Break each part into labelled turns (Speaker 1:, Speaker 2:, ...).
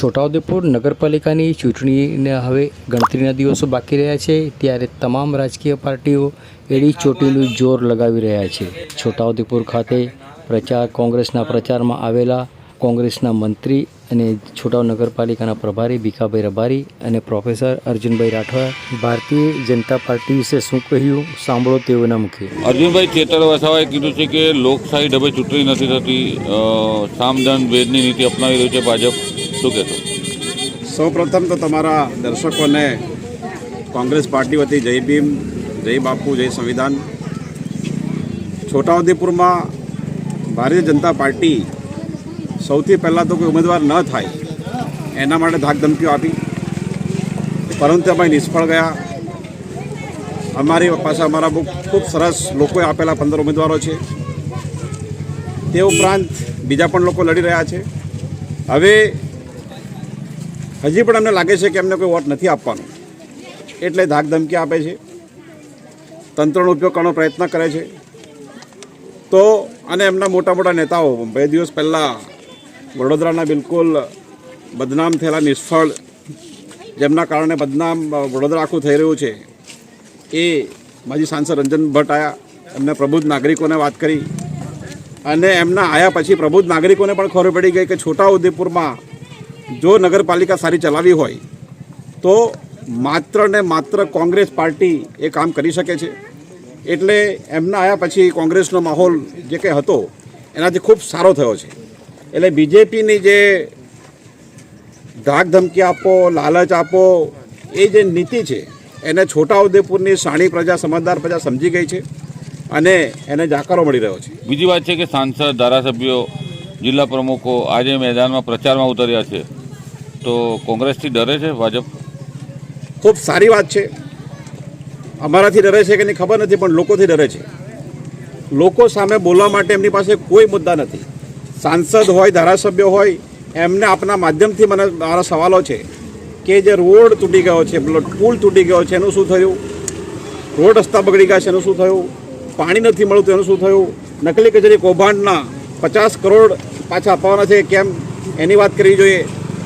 Speaker 1: છોટાઉદેપુર નગરપાલિકાની ચૂંટણીને હવે ગણતરીના દિવસો બાકી રહ્યા છે ત્યારે તમામ રાજકીય પાર્ટીઓ એડી ચોટીનું જોર લગાવી રહ્યા છે. છોટાઉદેપુર ખાતે પ્રચાર કોંગ્રેસના પ્રચારમાં આવેલા કોંગ્રેસના મંત્રી અને છોટાઉ નગરપાલિકાના પ્રભારી ભીખાભાઈ રબારી અને પ્રોફેસર અર્જુનભાઈ રાઠવા ભારતીય જનતા પાર્ટી વિશે શું કહ્યું સાંભળો તેઓના મુખે.
Speaker 2: અર્જુનભાઈ ચેતર કીધું છે કે લોકશાહી ઢબે ચૂંટણી નથી થતી અ, સામદાન ભેદની નીતિ અપનાવી રહ્યું છે ભાજપ. શું કહેશો?
Speaker 3: સૌપ્રથમ તો તમારા દર્શકોને કોંગ્રેસ પાર્ટી વતી જય ભીમ, જય બાપુ, જય સંવિધાન. છોટાઉદેપુરમાં ભારતીય જનતા પાર્ટી સૌથી પહેલાં તો કોઈ ઉમેદવાર ન થાય એના માટે ધાકધમકીઓ આપી. પરંતુ અમે નિષ્ફળ ગયા. અમારી પાસે અમારા ખૂબ સરસ લોકોએ આપેલા પંદર ઉમેદવારો છે. તે ઉપરાંત બીજા પણ લોકો લડી રહ્યા છે. હવે હજી પણ અમને લાગે છે કે એમને કોઈ વોટ નથી આપવાનો. એટલે ધાક ધમકી આપે છે. તંત્રનો ઉપયોગ કરવાનો પ્રયત્ન કરે છે. તો અને એમના મોટા મોટા નેતાઓ, બે દિવસ પહેલાં વડોદરાના બિલકુલ બદનામ થયેલા નિષ્ફળ, જેમના કારણે બદનામ વડોદરા આખું થઈ રહ્યું છે, એ માજી સાંસદ રંજન ભટ્ટ આવ્યા એમને પ્રબુદ્ધ નાગરિકોને વાત કરી. અને એમના આયા પછી પ્રબુદ્ધ નાગરિકોને પણ ખબર પડી ગઈ કે છોટાઉદેપુરમાં જો નગરપાલિકા સારી ચલાવી હોય, તો માત્ર ને માત્ર કોંગ્રેસ પાર્ટી એ કામ કરી શકે છે. એટલે એમના આવ્યા પછી કોંગ્રેસનો માહોલ જે કંઈ હતો, એનાથી ખૂબ સારો થયો છે. એટલે બીજેપીની જે ધાક ધમકી આપો, લાલચ આપો, એ જે નીતિ છે, એને છોટાઉદેપુરની સાણી પ્રજા, સમજદાર પ્રજા સમજી ગઈ છે અને એને જાકારો મળી રહ્યો છે.
Speaker 2: બીજી વાત છે કે સાંસદ ધારાસભ્યો, જિલ્લા પ્રમુખો આજે મેદાનમાં પ્રચારમાં ઉતર્યા છે. તો કોંગ્રેસથી ડરે છે ભાજપ?
Speaker 3: ખૂબ સારી વાત છે. અમારાથી ડરે છે કે નહીં ખબર નથી, પણ લોકોથી ડરે છે. લોકો સામે બોલવા માટે એમની પાસે કોઈ મુદ્દા નથી. સાંસદ હોય, ધારાસભ્ય હોય, એમને આપના માધ્યમથી મને મારા સવાલો છે કે જે રોડ તૂટી ગયો છે, પુલ તૂટી ગયો છે, એનું શું થયું? રોડ રસ્તા બગડી ગયા છે, એનું શું થયું? પાણી નથી મળતું, એનું શું થયું? નકલી કચેરી કૌભાંડના પચાસ કરોડ પાછા આપવાના છે, કેમ? એની વાત કરવી જોઈએ.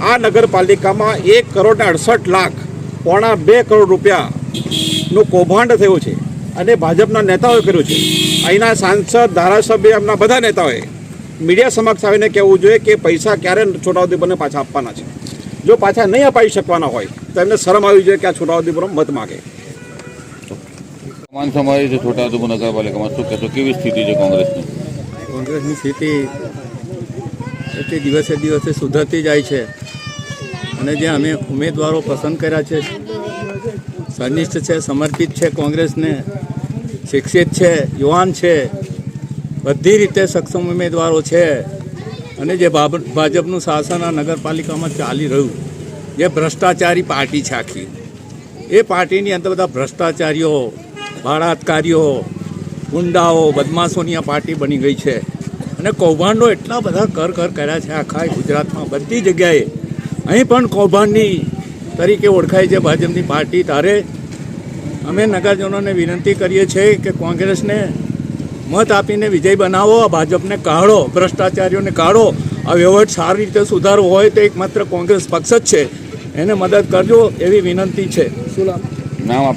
Speaker 3: આ નગરપાલિકામાં એક કરોડ ને અડસઠ લાખ પોણા બે કરોડ રૂપિયાનું કૌભાંડ થયું છે અને ભાજપના નેતાઓએ કર્યું છે. અહીંના સાંસદ ધારાસભ્ય એમના બધા નેતાઓએ મીડિયા સમક્ષ આવીને કહેવું જોઈએ કે પૈસા ક્યારે છોટાઉદેપુરને પાછા આપવાના છે. જો પાછા નહીં અપાવી શકવાના હોય તો એમને શરમ આવી જોઈએ કે આ છોટાઉદેપુર મત માગે.
Speaker 2: સમાન સમય છે છોટાઉદેપુર નગરપાલિકામાં. શું કહેશો? કેવી સ્થિતિ છે કોંગ્રેસની?
Speaker 4: કોંગ્રેસની સ્થિતિ એટલી દિવસે દિવસે સુધરતી જાય છે. અને જે અમે ઉમેદવારો પસંદ કર્યા છે, સનિષ્ઠ છે, સમર્પિત છે, કોંગ્રેસને શિક્ષિત છે, યુવાન છે, બધી રીતે સક્ષમ ઉમેદવારો છે. અને જે ભાજપનું શાસન આ નગરપાલિકામાં ચાલી રહ્યું, જે ભ્રષ્ટાચારી પાર્ટી છે આખી. એ પાર્ટીની અંદર બધા ભ્રષ્ટાચારીઓ ભાડાતકારીઓ ગુંડાઓ, બદમાશોની આ પાર્ટી બની ગઈ છે. અને કૌભાંડો એટલા બધા કર કર કર્યા છે આખા ગુજરાતમાં. બધી જગ્યાએ અહીં પણ કૌભાંડની તરીકે ઓળખાય છે ભાજપની પાર્ટી. તારે અમે નગરજનોને વિનંતી કરીએ છીએ કે કોંગ્રેસને મત આપીને વિજય બનાવો આ ભાજપને કાઢો ભ્રષ્ટાચારીઓને કાઢો. આ વ્યવહાર સારી રીતે સુધારવો હોય તો એકમાત્ર કોંગ્રેસ પક્ષ જ છે. એને મદદ કરજો એવી વિનંતી છે. શું લાભ
Speaker 2: નામ